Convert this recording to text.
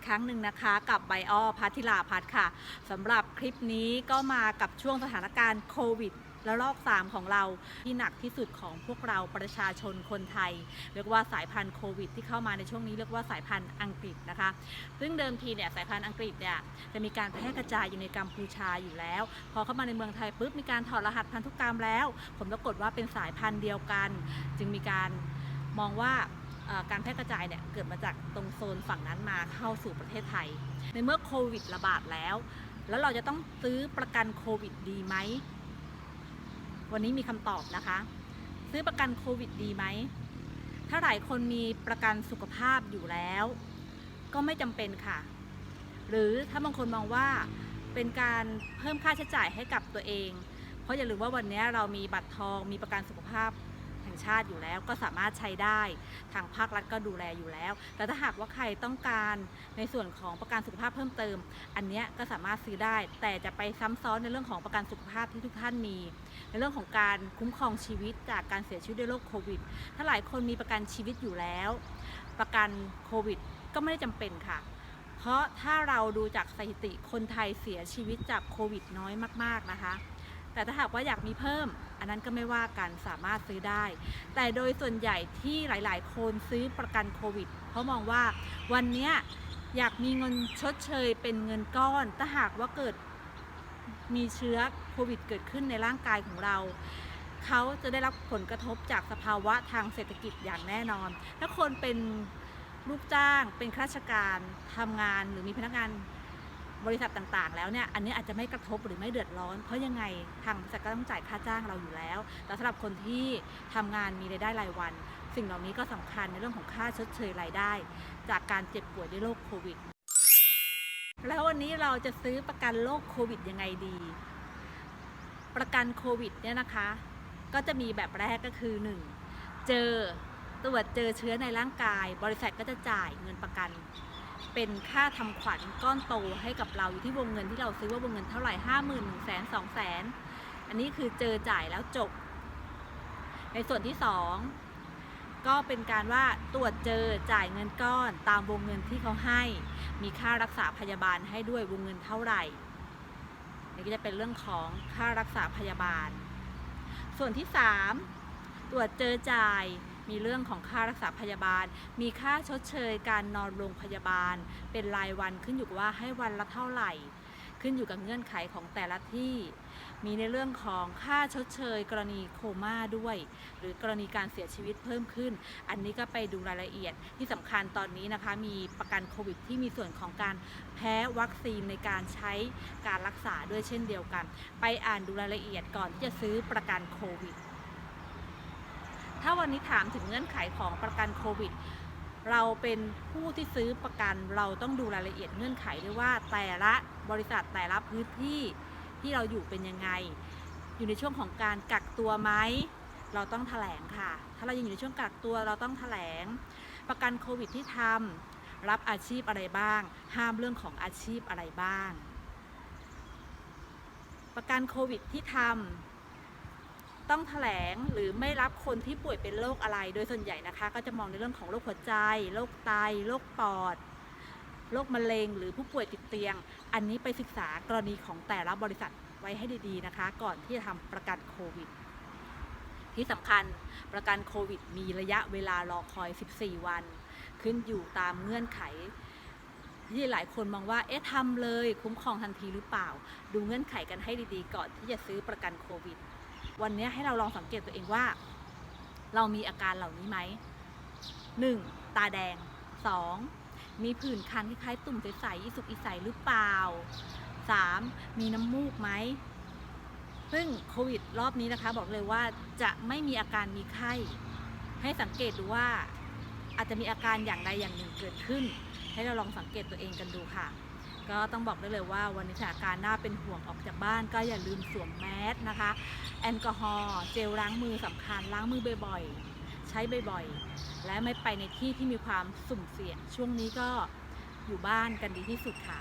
กครั้งหนึ่งนะคะ กับไบออพัทิลาพัทค่ะสำหรับคลิปนี้ก็มากับช่วงสถานการณ์โควิดแล้วรอบ3ของเราที่หนักที่สุดของพวกเราประชาชนคนไทย เรียกว่าสายพันธุ์โควิด ที่เข้ามาในช่วงนี้เรียกว่าสายพันธุ์อังกฤษนะคะ ซึ่งเดิมทีเนี่ยสายพันธุ์อังกฤษเนี่ยจะมีการแพร่กระจายอยู่ในกัมพูชาอยู่แล้ว พอเข้ามาในเมืองไทยปุ๊บมีการถอดรหัสพันธุกรรมแล้วผลปรากฏว่าเป็นสายพันธุ์เดียวกัน จึงมีการมองว่า การแพร่กระจายเนี่ยเกิดมาจากตรงโซนฝั่งนั้นมาเข้าสู่ประเทศไทย ในเมื่อโควิดระบาดแล้ว แล้วเราจะต้องซื้อประกันโควิดดีไหม วันนี้มีคำตอบนะคะ ซื้อประกันโควิดดีไหม ถ้าหลายคนมีประกันสุขภาพอยู่แล้ว ก็ไม่จำเป็นค่ะ หรือถ้าบางคนมองว่าเป็นการเพิ่มค่าใช้จ่ายให้กับตัวเอง เพราะอย่าลืมว่าวันนี้เรามีบัตรทองมีประกันสุขภาพ ห่งชาติอยู่แล้ว ก็สามารถใช้ได้ทางภาครัฐก็ดูแลอยู่แล้ว แต่ถ้าหากว่าใครต้องการในส่วนของประกันสุขภาพเพิ่มเติม อันนี้ก็สามารถซื้อได้ แต่จะไปซ้ำซ้อนในเรื่องของประกันสุขภาพที่ทุกท่านมี ในเรื่องของการคุ้มครองชีวิตจากการเสียชีวิตด้วยโรคโควิด ถ้าหลายคนมีประกันชีวิตอยู่แล้ว ประกันโควิด ก็ไม่ได้จำเป็นค่ะเพราะถ้าเราดูจากสถิติคนไทยเสียชีวิตจากโควิดน้อยมาก ๆ นะคะ แต่ถ้าหากว่าอยากมีเพิ่ม อันนั้นก็ไม่ว่ากันสามารถซื้อได้ แต่โดยส่วนใหญ่ที่หลาย ๆ คนซื้อประกันโควิด เพราะมองว่าวันนี้อยากมีเงินชดเชยเป็นเงินก้อนถ้าหากว่าเกิดมีเชื้อโควิดเกิดขึ้นในร่างกายของเรา เขาจะได้รับผลกระทบจากสภาวะทางเศรษฐกิจอย่างแน่นอน ถ้าคนเป็นลูกจ้างเป็นข้าราชการทำงานหรือมีพนักงาน บริษัทต่างๆ แล้วเนี่ยอันนี้อาจจะไม่กระทบหรือไม่เดือดร้อน เพราะยังไงทางบริษัทก็ต้องจ่ายค่าจ้างเราอยู่แล้ว แต่สำหรับคนที่ทำงานมีรายได้รายวัน สิ่งเหล่านี้ก็สำคัญในเรื่องของค่าชดเชยรายได้ จากการเจ็บป่วยด้วยโรคโควิด แล้ววันนี้เราจะซื้อประกันโรคโควิดยังไงดี ประกันโควิดเนี่ยนะคะ ก็จะมีแบบแรกก็คือ 1. เจอตรวจเจอเชื้อในร่างกาย บริษัทก็จะจ่ายเงินประกัน เป็นค่าทำขวัญก้อนโตให้กับเราอยู่ที่วงเงินที่เราซื้อว่าวงเงินเท่าไหร่ห้าหมื่นหนึ่งแสนสองแสนอันนี้คือเจอจ่ายแล้วจบ ในส่วนที่สองก็เป็นการว่าตรวจเจอจ่ายเงินก้อนตามวงเงินที่เขาให้ มีค่ารักษาพยาบาลให้ด้วยวงเงินเท่าไหร่นี่ก็จะเป็นเรื่องของค่ารักษาพยาบาล ส่วนที่ 3 ตรวจเจอจ่าย มีเรื่องของค่ารักษาพยาบาล มีค่าชดเชยการนอนโรงพยาบาล เป็นรายวันขึ้นอยู่กับว่าให้วันละเท่าไหร่ ขึ้นอยู่กับเงื่อนไขของแต่ละที่ มีในเรื่องของค่าชดเชย กรณีโคม่าด้วย หรือกรณีการเสียชีวิตเพิ่มขึ้น อันนี้ก็ไปดูรายละเอียดที่สำคัญตอนนี้นะคะ มีประกันโควิดที่มีส่วนของการแพ้วัคซีนในการใช้การรักษาด้วยเช่นเดียวกัน ไปอ่านดูรายละเอียดก่อนที่จะซื้อประกันโควิด ถ้าวันนี้ถามถึงเงื่อนไขของประกันโควิด เราเป็นผู้ที่ซื้อประกันเราต้องดูรายละเอียดเงื่อนไขด้วยว่าแต่ละบริษัทแต่ละพื้นที่ที่เราอยู่เป็นยังไง อยู่ในช่วงของการกักตัวไหมเราต้องแถลงค่ะ ถ้าเรายังอยู่ในช่วงกักตัวเราต้องแถลง ประกันโควิดที่ทำรับอาชีพอะไรบ้าง ห้ามเรื่องของอาชีพอะไรบ้าง ประกันโควิดที่ทำ ต้องแถลงหรือไม่รับคนที่ป่วยเป็นโรคอะไร โดยส่วนใหญ่นะคะ ก็จะมองในเรื่องของโรคหัวใจโรคไตโรคปอดโรคมะเร็ง หรือผู้ป่วยติดเตียง อันนี้ไปศึกษากรณีของแต่ละบริษัทไว้ให้ดีๆนะคะ ก่อนที่จะทำประกันโควิด ที่สำคัญประกันโควิด มีระยะเวลารอคอย 14 วัน ขึ้นอยู่ตามเงื่อนไขที่หลายคนมองว่า เอ๊ะทำเลยคุ้มครองทันทีหรือเปล่า ดูเงื่อนไขกันให้ดีๆ ก่อนที่จะซื้อประกันโควิด วันนี้ให้เราลองสังเกตตัวเองว่า เรามีอาการเหล่านี้ไหม 1. ตาแดง 2. มีผื่นคันคล้ายๆตุ่มใสๆอีสุกอีใสหรือเปล่า 3. มีน้ำมูกไหมซึ่งโควิดรอบนี้นะคะ บอกเลยว่าจะไม่มีอาการมีไข้ ให้สังเกตดูว่าอาจจะมีอาการอย่างใดอย่างหนึ่งเกิดขึ้น ให้เราลองสังเกตตัวเองกันดูค่ะ ก็ต้องบอกได้เลยว่าวันนี้สถานการณ์น่าเป็นห่วงออกจากบ้าน ก็อย่าลืมสวมแมสนะคะ แอลกอฮอล์เจลล้างมือสำคัญล้างมือบ่อยๆ ใช้บ่อยๆ และไม่ไปในที่ที่มีความสุ่มเสี่ยง ช่วงนี้ก็อยู่บ้านกันดีที่สุดค่ะ